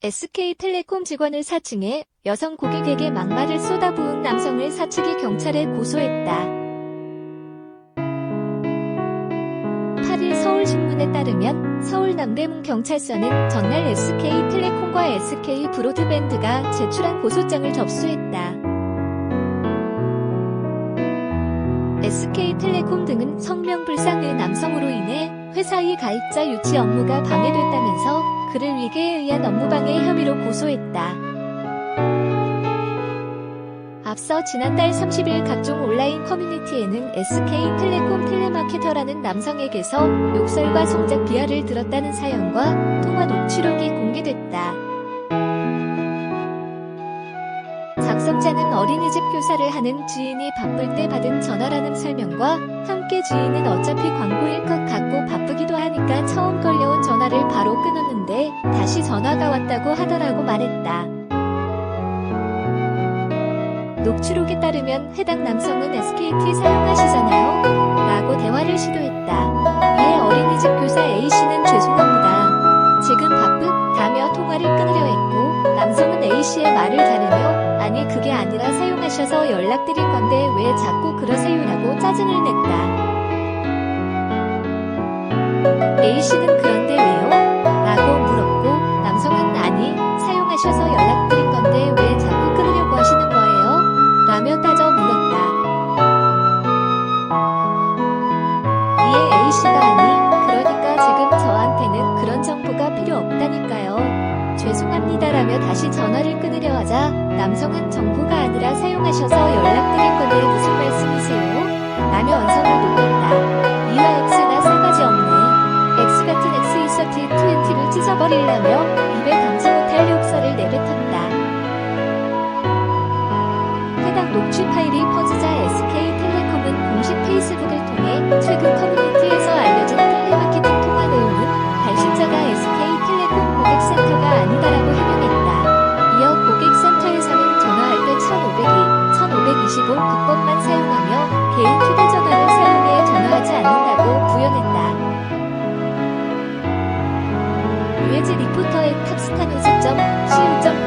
SK텔레콤 직원을 사칭해 여성 고객에게 막말을 쏟아부은 남성을 사측이 경찰에 고소했다. 8일 서울신문에 따르면 서울 남대문 경찰서는 전날 SK텔레콤과 SK브로드밴드가 제출한 고소장을 접수했다. SK텔레콤 등은 성명불상의 남성으로 인해 회사의 가입자 유치 업무가 방해됐다면서 그를 위계에 의한 업무방해 혐의로 고소했다. 앞서 지난달 30일 각종 온라인 커뮤니티에는 SK텔레콤 텔레마케터라는 남성에게서 욕설과 성작 비하를 들었다는 사연과 통화 녹취록이 공개됐다. 작성자는 어린이집 교사를 하는 지인이 바쁠 때 받은 전화라는 설명과 함께 지인은 어차피 광고일 것 같고 바쁘기도 하니까 처음 걸려온 전화를 바로 끊었는데 다시 전화가 왔다고 하더라고 말했다. 녹취록에 따르면 해당 남성은 SKT 사용하시잖아요? 라고 대화를 시도했다. 이에 어린이집 교사 A씨는 죄송합니다. 지금 바쁘다며 통화를 끊으려 했고 남성은 A씨의 말을 가르며 아니 그게 아니라 사용하셔서 연락드린 건데 왜 자꾸 그러세요라고 짜증을 냈다. A씨는 하자 남성은 정보가 아니라 사용하셔서 연락드린 건데 무슨 말씀이세요? 라며 언성을 높였다. 이와 X나 싸가지 없네. X 같은 X 이서트 20를 찢어버리려며 유해지 리포터의 탑스타뉴스.co.kr